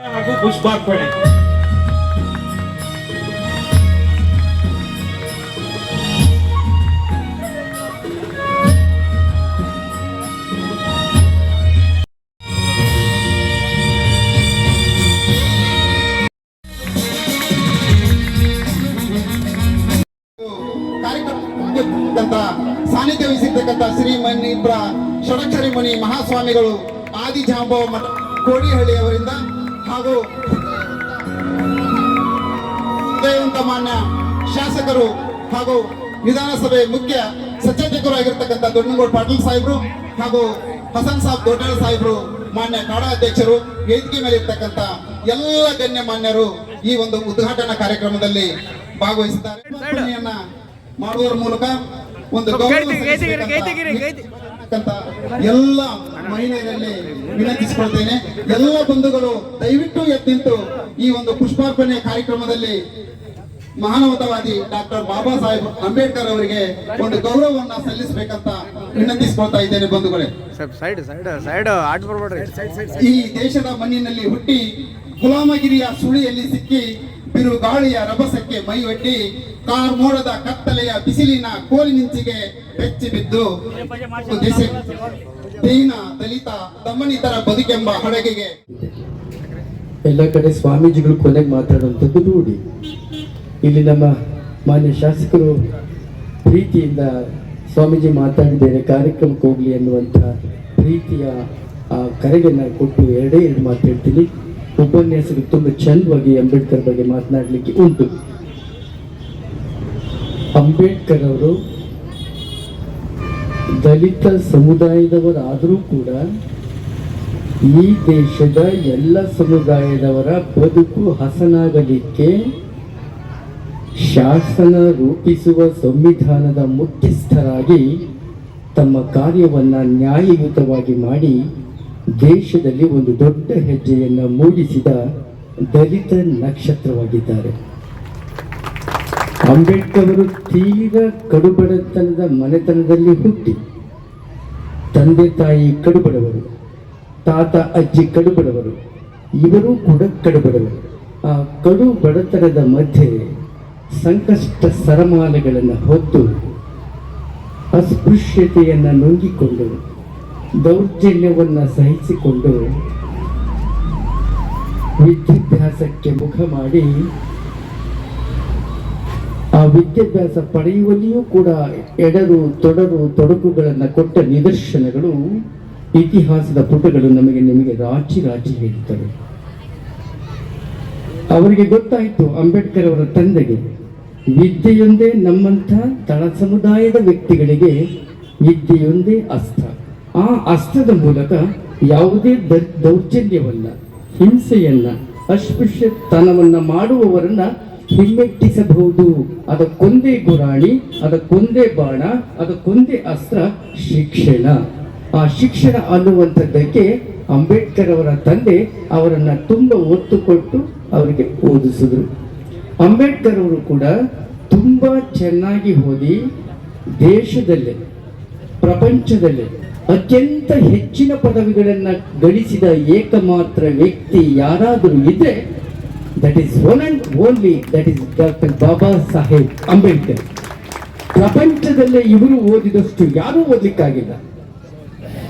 ಹಾಗೂ ಪುಷ್ಪಾರ್ಪಣೆ ಕಾರ್ಯಕ್ರಮಕ್ಕಂತ ಸಾನ್ನಿಧ್ಯ ವಹಿಸಿರ್ತಕ್ಕಂಥ ಶ್ರೀ ಮಣಿಪುರ ಷಡಕ್ಷರಿ ಮುನಿ ಮಹಾಸ್ವಾಮಿಗಳು ಆದಿ ಜಾಂಬವ ಮಠ ಕೋಡಿಹಳ್ಳಿ ಅವರಿಂದ ಹಾಗೂ ಮಾನ್ಯ ಶಾಸಕರು ಹಾಗೂ ವಿಧಾನಸಭೆ ಮುಖ್ಯ ಸಚೇತಕರಾಗಿರ್ತಕ್ಕಂಥ ದೊಡ್ಡನಗೌಡ ಪಾಟೀಲ್ ಸಾಹೇಬರು ಹಾಗೂ ಹಸನ್ ಸಾಬ್ ದೊಡ್ಡಾಳ ಸಾಹೇಬರು ಮಾನ್ಯ ಕಾಡಾ ಅಧ್ಯಕ್ಷರು ವೇದಿಕೆ ಮೇಲೆ ಇರ್ತಕ್ಕಂಥ ಎಲ್ಲ ಗಣ್ಯ ಮಾನ್ಯರು ಈ ಒಂದು ಉದ್ಘಾಟನಾ ಕಾರ್ಯಕ್ರಮದಲ್ಲಿ ಭಾಗವಹಿಸಿದ್ದಾರೆ. ಮಾಡುವುದರ ಮೂಲಕ ಒಂದು ಗೌರವ ಸಲ್ಲಿಸಬೇಕಂತ ಎಲ್ಲ ಮಹಿಳೆಯರಲ್ಲಿ ವಿನಂತಿಸಿಕೊಳ್ತೇನೆ. ಎಲ್ಲ ಬಂಧುಗಳು ದಯವಿಟ್ಟು ಎದ್ದಿಂತು ಈ ಒಂದು ಪುಷ್ಪಾರ್ಪಣೆ ಕಾರ್ಯಕ್ರಮದಲ್ಲಿ ಮಹಾನವತವಾದಿ ಡಾಕ್ಟರ್ ಬಾಬಾ ಸಾಹೇಬ್ ಅಂಬೇಡ್ಕರ್ ಅವರಿಗೆ ಒಂದು ಗೌರವವನ್ನ ಸಲ್ಲಿಸಬೇಕಂತ ವಿನಂತಿಸ್ಕೊಳ್ತಾ ಇದ್ದೇನೆ ಬಂಧುಗಳೇ. ಈ ದೇಶದ ಮಣ್ಣಿನಲ್ಲಿ ಹುಟ್ಟಿ ಗುಲಾಮಗಿರಿಯ ಸುಳಿಯಲ್ಲಿ ಸಿಕ್ಕಿ ಬಿರು ಗಾಳಿಯ ರಭಸಕ್ಕೆ ಮೈಯೊಡ್ಡಿ, ಕಾರ್ ಮೋಡದ ಕತ್ತಲೆಯ ಬಿಸಿಲಿನ ಕೋಲಿನಿಂಚಿಗೆ ಬೆಚ್ಚಿ ಬಿದ್ದು ದೀನ ದಲಿತ ದಮನಿತರ ಬದುಕೆಂಬ ಹಡಗಿಗೆ. ಎಲ್ಲ ಕಡೆ ಸ್ವಾಮೀಜಿಗಳು ಕೊನೆಗೆ ಮಾತಾಡುವಂಥದ್ದು ನೋಡಿ. ಇಲ್ಲಿ ನಮ್ಮ ಮಾನ್ಯ ಶಾಸಕರು ಪ್ರೀತಿಯಿಂದ ಸ್ವಾಮೀಜಿ ಮಾತಾಡಿದ್ದೇನೆ, ಕಾರ್ಯಕ್ರಮಕ್ಕೆ ಹೋಗಲಿ ಅನ್ನುವಂಥ ಪ್ರೀತಿಯ, ಆ, ಕರೆಗೆ ನಾನು ಕೊಟ್ಟು ಎರಡೇ ಎರಡು ಮಾತು ಹೇಳ್ತೀನಿ. ಉಪನ್ಯಾಸಗಳು ತುಂಬ ಚಂದವಾಗಿ ಅಂಬೇಡ್ಕರ್ ಬಗ್ಗೆ ಮಾತನಾಡಲಿಕ್ಕೆ ಉಂಟು. ಅಂಬೇಡ್ಕರ್ ಅವರು ದಲಿತ ಸಮುದಾಯದವರಾದರೂ ಕೂಡ ಈ ದೇಶದ ಎಲ್ಲ ಸಮುದಾಯದವರ ಬದುಕು ಹಸನಾಗಲಿಕ್ಕೆ ಶಾಸನ ರೂಪಿಸುವ ಸಂವಿಧಾನದ ಮುಖ್ಯಸ್ಥರಾಗಿ ತಮ್ಮ ಕಾರ್ಯವನ್ನು ನ್ಯಾಯಯುತವಾಗಿ ಮಾಡಿ ದೇಶದಲ್ಲಿ ಒಂದು ದೊಡ್ಡ ಹೆಜ್ಜೆಯನ್ನು ಮೂಡಿಸಿದ ದಲಿತ ನಕ್ಷತ್ರವಾಗಿದ್ದಾರೆ. ಅಂಬೇಡ್ಕರ್ ಅವರು ತೀರ ಕಡುಬಡತನದ ಮನೆತನದಲ್ಲಿ ಹುಟ್ಟಿ. ತಂದೆ ತಾಯಿ ಕಡುಬಡವರು, ತಾತ ಅಜ್ಜಿ ಕಡುಬಡವರು, ಇವರು ಕೂಡ ಕಡುಬಡವರು. ಆ ಕಡು ಬಡತನದ ಮಧ್ಯೆ ಸಂಕಷ್ಟ ಸರಮಾಲೆಗಳನ್ನು ಹೊತ್ತು ಅಸ್ಪೃಶ್ಯತೆಯನ್ನು ನುಂಗಿಕೊಂಡು ದೌರ್ಜನ್ಯವನ್ನು ಸಹಿಸಿಕೊಂಡು ವಿದ್ಯಾಭ್ಯಾಸಕ್ಕೆ ಮುಖ ಮಾಡಿ ಆ ವಿದ್ಯಾಭ್ಯಾಸ ಪಡೆಯುವಲ್ಲಿಯೂ ಕೂಡ ಎಡರು, ತೊಡರು, ತೊಡಕುಗಳನ್ನು ಕೊಟ್ಟ ನಿದರ್ಶನಗಳು ಇತಿಹಾಸದ ಪುಟಗಳು ನಮಗೆ ನಿಮಗೆ ರಾಚಿ ರಾಚಿ ಹೇಳುತ್ತವೆ ಅವರಿಗೆ ಗೊತ್ತಾಯಿತು ಅಂಬೇಡ್ಕರ್ ಅವರ ತಂದೆಗೆ, ವಿದ್ಯೆಯೊಂದೇ ನಮ್ಮಂಥ ತಳ ಸಮುದಾಯದ ವ್ಯಕ್ತಿಗಳಿಗೆ ವಿದ್ಯೆಯೊಂದೇ ಅಸ್ತ್ರ ಆ ಅಸ್ತ್ರದ ಮೂಲಕ ಯಾವುದೇ ದೌರ್ಜನ್ಯವನ್ನ, ಹಿಂಸೆಯನ್ನ, ಅಸ್ಪೃಶ್ಯತನವನ್ನ ಮಾಡುವವರನ್ನ ಹಿಮ್ಮೆಟ್ಟಿಸಬಹುದು. ಅದಕ್ಕೊಂದೇ ಗುರಾಣಿ ಅದಕ್ಕೊಂದೇ ಬಾಣ ಅದಕ್ಕೊಂದೇ ಅಸ್ತ್ರ ಶಿಕ್ಷಣ. ಆ ಶಿಕ್ಷಣ ಅನ್ನುವಂಥದ್ದಕ್ಕೆ ಅಂಬೇಡ್ಕರ್ ಅವರ ತಂದೆ ಅವರನ್ನ ತುಂಬ ಒತ್ತು ಕೊಟ್ಟು ಅವರಿಗೆ ಓದಿಸಿದ್ರು. ಅಂಬೇಡ್ಕರ್ ಅವರು ಕೂಡ ತುಂಬ ಚೆನ್ನಾಗಿ ಓದಿ ದೇಶದಲ್ಲೇ, ಪ್ರಪಂಚದಲ್ಲೇ ಅತ್ಯಂತ ಹೆಚ್ಚಿನ ಪದವಿಗಳನ್ನು ಗಳಿಸಿದ ಏಕಮಾತ್ರ ವ್ಯಕ್ತಿ ಯಾರಾದರೂ ಇದ್ರೆ that is one and only that is doctor Baba Saheb Ambedkar ಪ್ರಪಂಚದಲ್ಲೇ ಇವರು ಓದಿದಷ್ಟು ಯಾರೂ ಓದಲಿಕ್ಕಾಗಿಲ್ಲ.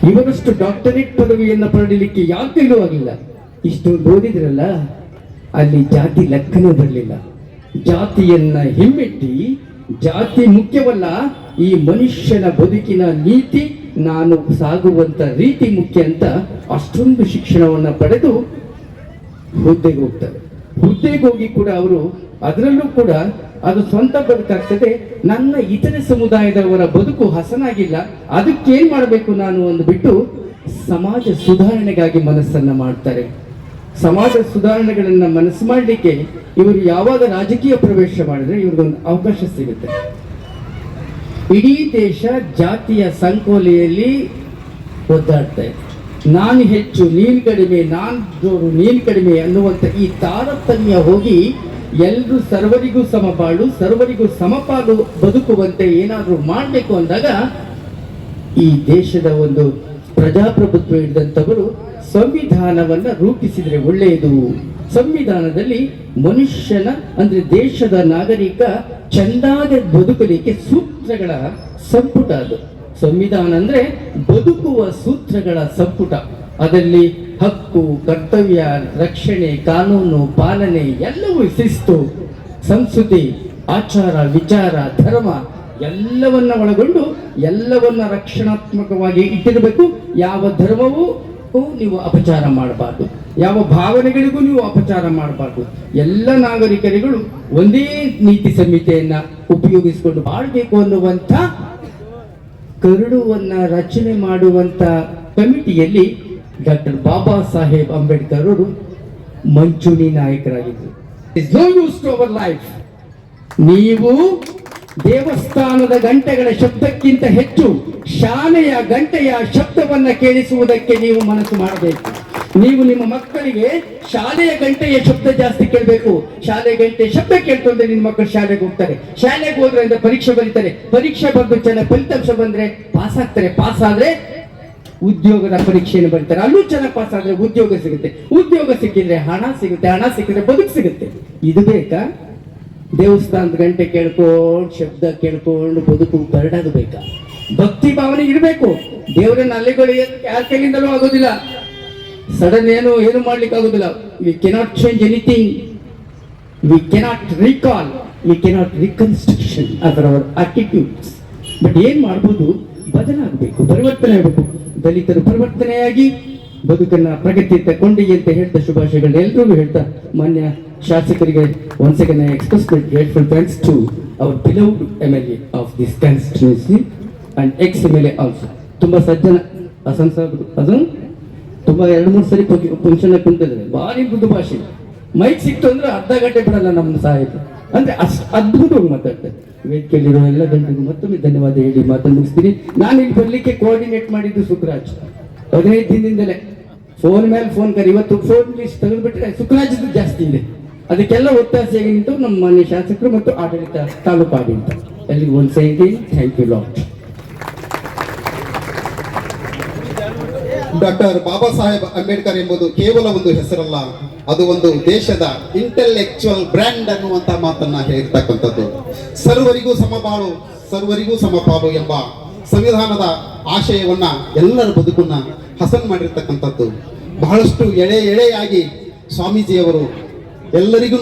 ಇವರಷ್ಟು ಡಾಕ್ಟರೇಟ್ ಪದವಿಯನ್ನು ಪಡೆಯಲಿಕ್ಕೆ ಯಾರು ಇರುವಾಗಿಲ್ಲ ಇಷ್ಟೊಂದು ಓದಿದ್ರಲ್ಲ, ಅಲ್ಲಿ ಜಾತಿ ಲೆಕ್ಕನೂ ಬರಲಿಲ್ಲ. ಜಾತಿಯನ್ನ ಹಿಮ್ಮೆಟ್ಟಿ, ಜಾತಿ ಮುಖ್ಯವಲ್ಲ, ಈ ಮನುಷ್ಯನ ಬದುಕಿನ ನೀತಿ ನಾನು ಸಾಗುವಂತ ರೀತಿ ಮುಖ್ಯ ಅಂತ ಅಷ್ಟೊಂದು ಶಿಕ್ಷಣವನ್ನ ಪಡೆದು ಹುದ್ದೆಗೆ ಹೋಗ್ತಾರೆ. ಹುದ್ದೆಗೆ ಹೋಗಿ ಕೂಡ ಅವರು ಅದರಲ್ಲೂ ಕೂಡ ಅದು ಸ್ವಂತ ಬದುಕಾಗ್ತದೆ. ನನ್ನ ಇತರೆ ಸಮುದಾಯದವರ ಬದುಕು ಹಸನಾಗಿಲ್ಲ. ಅದಕ್ಕೆ ಏನ್ ಮಾಡಬೇಕು ನಾನು ಅಂದ್ಬಿಟ್ಟು ಸಮಾಜ ಸುಧಾರಣೆಗಾಗಿ ಮನಸ್ಸನ್ನ ಮಾಡ್ತಾರೆ. ಸಮಾಜ ಸುಧಾರಣೆಗಳನ್ನ ಮನಸ್ಸು ಮಾಡಲಿಕ್ಕೆ ಇವರು ಯಾವಾಗ ರಾಜಕೀಯ ಪ್ರವೇಶ ಮಾಡಿದ್ರೆ ಇವ್ರಿಗೊಂದು ಅವಕಾಶ ಸಿಗುತ್ತೆ. ಇಡೀ ದೇಶ ಜಾತಿಯ ಸಂಕೋಲೆಯಲ್ಲಿ ಒದ್ದಾಡ್ತಾ. ಇದೆ ನಾನು ಹೆಚ್ಚು, ನೀನು ಕಡಿಮೆ, ನಾನು ಜೋರು, ನೀನು ಕಡಿಮೆ ಅನ್ನುವಂಥ ಈ ತಾರತಮ್ಯ ಹೋಗಿ ಎಲ್ಲರೂ ಸರ್ವರಿಗೂ ಸಮಪಾಳು, ಸರ್ವರಿಗೂ ಸಮಪಾಲು ಬದುಕುವಂತೆ ಏನಾದರೂ ಮಾಡಬೇಕು ಅಂದಾಗ ಈ ದೇಶದ ಒಂದು ಪ್ರಜಾಪ್ರಭುತ್ವ ಇದ್ದಂಥವರು ಸಂವಿಧಾನವನ್ನ ರೂಪಿಸಿದರೆ ಒಳ್ಳೆಯದು. ಸಂವಿಧಾನದಲ್ಲಿ ಮನುಷ್ಯನ, ಅಂದ್ರೆ ದೇಶದ ನಾಗರಿಕ ಚಂದಾದ ಬದುಕಲಿಕ್ಕೆ ಸೂತ್ರಗಳ ಸಂಪುಟ ಅದು. ಸಂವಿಧಾನ ಅಂದ್ರೆ ಬದುಕುವ ಸೂತ್ರಗಳ ಸಂಪುಟ. ಅದರಲ್ಲಿ ಹಕ್ಕು, ಕರ್ತವ್ಯ, ರಕ್ಷಣೆ, ಕಾನೂನು, ಪಾಲನೆ ಎಲ್ಲವೂ ಶಿಸ್ತು ಸಂಸ್ಕೃತಿ, ಆಚಾರ, ವಿಚಾರ, ಧರ್ಮ ಎಲ್ಲವನ್ನ ಒಳಗೊಂಡು ಎಲ್ಲವನ್ನ ರಕ್ಷಣಾತ್ಮಕವಾಗಿ ಇಟ್ಟಿರಬೇಕು. ಯಾವ ಧರ್ಮವೂ ನೀವು ಅಪಚಾರ ಮಾಡಬಾರ್ದು. ಯಾವ ಭಾವನೆಗಳಿಗೂ ನೀವು ಅಪಚಾರ ಮಾಡಬಾರ್ದು. ಎಲ್ಲ ನಾಗರಿಕರುಗಳು ಒಂದೇ ನೀತಿ ಸಂಹಿತೆಯನ್ನ ಉಪಯೋಗಿಸಿಕೊಂಡು ಬಾಳ್ಬೇಕು ಅನ್ನುವಂಥ ಕರಡುವನ್ನ ರಚನೆ ಮಾಡುವಂತ ಕಮಿಟಿಯಲ್ಲಿ ಡಾಕ್ಟರ್ ಬಾಬಾ ಸಾಹೇಬ್ ಅಂಬೇಡ್ಕರ್ ಅವರು ಮಂಚೂಣಿ ನಾಯಕರಾಗಿದ್ದರು. ಲೈಫ್ ನೀವು ದೇವಸ್ಥಾನದ ಗಂಟೆಗಳ ಶಬ್ದಕ್ಕಿಂತ ಹೆಚ್ಚು ಶಾಲೆಯ ಗಂಟೆಯ ಶಬ್ದವನ್ನು ಕೇಳಿಸುವುದಕ್ಕೆ ನೀವು ಮನಸ್ಸು ಮಾಡಬೇಕು. ನೀವು ನಿಮ್ಮ ಮಕ್ಕಳಿಗೆ ಶಾಲೆಯ ಗಂಟೆಯ ಶಬ್ದ ಜಾಸ್ತಿ ಕೇಳಬೇಕು. ಶಾಲೆ ಗಂಟೆ ಶಬ್ದ ಕೇಳ್ಕೊಂಡ್ರೆ ನಿಮ್ಮ ಮಕ್ಕಳು ಶಾಲೆಗೆ ಹೋಗ್ತಾರೆ. ಶಾಲೆಗೆ ಅಂದ್ರೆ ಪರೀಕ್ಷೆ ಬರೀತಾರೆ. ಪರೀಕ್ಷೆ ಬಂದು ಚೆನ್ನಾಗಿ ಫಲಿತಾಂಶ ಬಂದ್ರೆ ಪಾಸ್ ಆಗ್ತಾರೆ. ಪಾಸ್ ಆದ್ರೆ ಉದ್ಯೋಗದ ಪರೀಕ್ಷೆಯನ್ನು ಬರೀತಾರೆ. ಅಲ್ಲೂ ಚೆನ್ನಾಗಿ ಪಾಸ್ ಆದ್ರೆ ಉದ್ಯೋಗ ಸಿಗುತ್ತೆ. ಉದ್ಯೋಗ ಸಿಕ್ಕಿದ್ರೆ ಹಣ ಸಿಗುತ್ತೆ. ಹಣ ಸಿಕ್ಕಿದ್ರೆ ಬದುಕು ಸಿಗುತ್ತೆ. ಇದು ಬೇಕಾ? ದೇವಸ್ಥಾನದ ಗಂಟೆ ಕೇಳ್ಕೊಂಡು, ಶಬ್ದ ಕೇಳ್ಕೊಂಡು ಬದುಕು ಬರಡಾಗ ಬೇಕಾ? ಭಕ್ತಿ ಭಾವನೆ ಇರಬೇಕು. ದೇವರನ್ನ ಅಲ್ಲಿಗಳು ಯಾರ ಕೈಲಿಂದಲೂ ಆಗೋದಿಲ್ಲ. ಸಡನ್ ಏನು ಏನು ಮಾಡ್ಲಿಕ್ಕೆ ಆಗೋದಿಲ್ಲ. We cannot change anything we cannot recall we cannot reconstruction ಅದರ ಆಟಿಟ್ಯೂಡ್ಸ್ ಬಟ್ ಏನ್ ಮಾಡ್ಬೋದು? ಬದಲಾಗಬೇಕು. ಪರಿವರ್ತನೆ ಆಗಬೇಕು. ದಲಿತರು ಪರಿವರ್ತನೆಯಾಗಿ ಬದುಕನ್ನ ಪ್ರಗತಿ ಕೊಂಡಿ ಅಂತ ಹೇಳ್ತಾ ಶುಭಾಶಯಗಳು. ಎಲ್ರಿಗೂ ಹೇಳ್ತಾ ಮಾನ್ಯ ಶಾಸಕರಿಗೆ one second I express my grateful thanks to our beloved M L A of this constituency and ex M L A also ತುಂಬಾ ಸಜ್ಜನ ಸಾಹೇಬ್ರು ಅದು ತುಂಬಾ ಎರಡು ಮೂರು ಸರಿ ಫಂಕ್ಷನ್ ಕುಂತಿದ್ದಾರೆ. ಭಾರಿ ಮೃದು ಭಾಷೆ. ಮೈಕ್ ಸಿಕ್ತು ಅಂದ್ರೆ ಅರ್ಧ ಗಂಟೆ ಬಿಡಲ್ಲ ನಮ್ಮ ಸಾಹಿತ್ಯ ಅಂದ್ರೆ ಅಷ್ಟು ಅದ್ಭುತವಾಗಿ ಮಾತಾಡ್ತಾರೆ. ವೇದಿಕೆಯಲ್ಲಿರೋ ಎಲ್ಲ ಗಂಟೆಗೂ ಮತ್ತೊಮ್ಮೆ ಧನ್ಯವಾದ ಹೇಳಿ ಮಾತನ್ನು ಮುಗಿಸ್ತೀನಿ. ನಾನು ಇಲ್ಲಿ ಬರ್ಲಿಕ್ಕೆ ಕೋಆರ್ಡಿನೇಟ್ ಮಾಡಿದ್ದು ಸುಖರಾಜ್ ಹದಿನೈದು ದಿನದಿಂದಲೇ. ಫೋನ್ ಮೇಲೆ ಫೋನ್ ಕರಿ. ಇವತ್ತು ಫೋನ್ ಲಿಸ್ಟ್ ತೆಗೆದುಬಿಟ್ರೆ ಸುಖರಾಜದ್ದು ಜಾಸ್ತಿ ಇದೆ. ಅದಕ್ಕೆಲ್ಲ ಒತ್ತಾಸೆಯಾಗಿ ನಿಂತು ನಮ್ಮ ಮನೆ ಶಾಸಕರು ಮತ್ತು ಆಡಳಿತ ತಾಲೂಕು ಆಡಳಿತ ಎಲ್ಲಿಗೆ ಒಂದು side thank you lot doctor Baba Saheb Ambedkar ಎಂಬುದು ಕೇವಲ ಒಂದು ಹೆಸರಲ್ಲ, ಅದು ಒಂದು ದೇಶದ ಇಂಟೆಲೆಕ್ಚುಯಲ್ ಬ್ರ್ಯಾಂಡ್ ಅನ್ನುವಂತಹ ಮಾತನ್ನ ಹೇಳಿರ್ತಕ್ಕಂಥದ್ದು ಸರ್ವರಿಗೂ ಸಮಬಾಳು, ಸರ್ವರಿಗೂ ಸಮಪಾಲು ಎಂಬ ಸಂವಿಧಾನದ ಆಶಯವನ್ನ ಎಲ್ಲರ ಬದುಕನ್ನ ಹಸನ್ ಮಾಡಿರ್ತಕ್ಕಂಥದ್ದು. ಬಹಳಷ್ಟು ಎಳೆ ಎಳೆಯಾಗಿ ಸ್ವಾಮೀಜಿಯವರು ಎಲ್ಲರಿಗೂ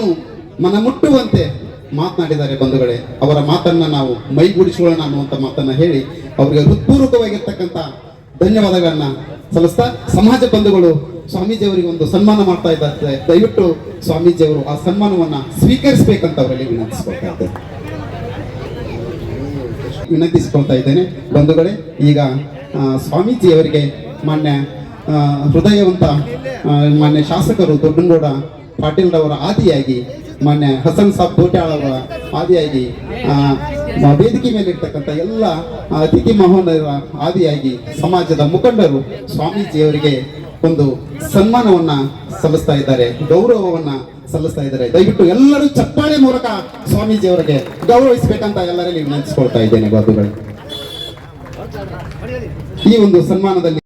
ಮನಮುಟ್ಟುವಂತೆ ಮಾತನಾಡಿದ್ದಾರೆ ಬಂಧುಗಳೇ. ಅವರ ಮಾತನ್ನ ನಾವು ಮೈಗೂಡಿಸಿಕೊಳ್ಳೋಣ ಅನ್ನುವಂಥ ಮಾತನ್ನ ಹೇಳಿ, ಅವರಿಗೆ ಹೃತ್ಪೂರ್ವಕವಾಗಿರ್ತಕ್ಕಂಥ ಧನ್ಯವಾದಗಳನ್ನ ಸಲ್ಲಿಸ್ತಾ ಸಮಾಜ ಬಂಧುಗಳು ಸ್ವಾಮೀಜಿಯವರಿಗೆ ಒಂದು ಸನ್ಮಾನ ಮಾಡ್ತಾ ಇದ್ದಾರೆ. ದಯವಿಟ್ಟು ಸ್ವಾಮೀಜಿಯವರು ಆ ಸನ್ಮಾನವನ್ನ ಸ್ವೀಕರಿಸಬೇಕಂತ ಅವರಲ್ಲಿ ವಿನಂತಿಸ್ಕೊಳ್ತಾ ವಿನಂತಿಸಿಕೊಳ್ತಾ ಇದ್ದೇನೆ. ಬಂಧುಗಳೇ, ಈಗ ಸ್ವಾಮೀಜಿಯವರಿಗೆ ಮಾನ್ಯ ಹೃದಯವಂತ ಮಾನ್ಯ ಶಾಸಕರು ದೊಡ್ಡನಗೌಡ ಪಾಟೀಲ್ರವರ ಆದಿಯಾಗಿ, ಮಾನ್ಯ ಹಸನ್ ಸಾಬ್ ದೋಟ್ಯಾಳ್ ಅವರ ಆದಿಯಾಗಿ ವೇದಿಕೆ ಮೇಲೆ ಇರ್ತಕ್ಕಂಥ ಎಲ್ಲ ಅತಿಥಿ ಮಹೋನ್ನರ ಆದಿಯಾಗಿ ಸಮಾಜದ ಮುಖಂಡರು ಸ್ವಾಮೀಜಿಯವರಿಗೆ ಒಂದು ಸನ್ಮಾನವನ್ನ ಸಲ್ಲಿಸ್ತಾ ಇದ್ದಾರೆ, ಗೌರವವನ್ನ ಸಲ್ಲಿಸ್ತಾ ಇದ್ದಾರೆ. ದಯವಿಟ್ಟು ಎಲ್ಲರೂ ಚಪ್ಪಾಳೆ ಮೂಲಕ ಸ್ವಾಮೀಜಿಯವರಿಗೆ ಗೌರವಿಸಬೇಕಂತ ಎಲ್ಲರಲ್ಲಿ ವಿನಂತಿಸ್ಕೊಳ್ತಾ ಇದ್ದೇನೆ ಬಾಧುಗಳು ಈ ಒಂದು ಸನ್ಮಾನದಲ್ಲಿ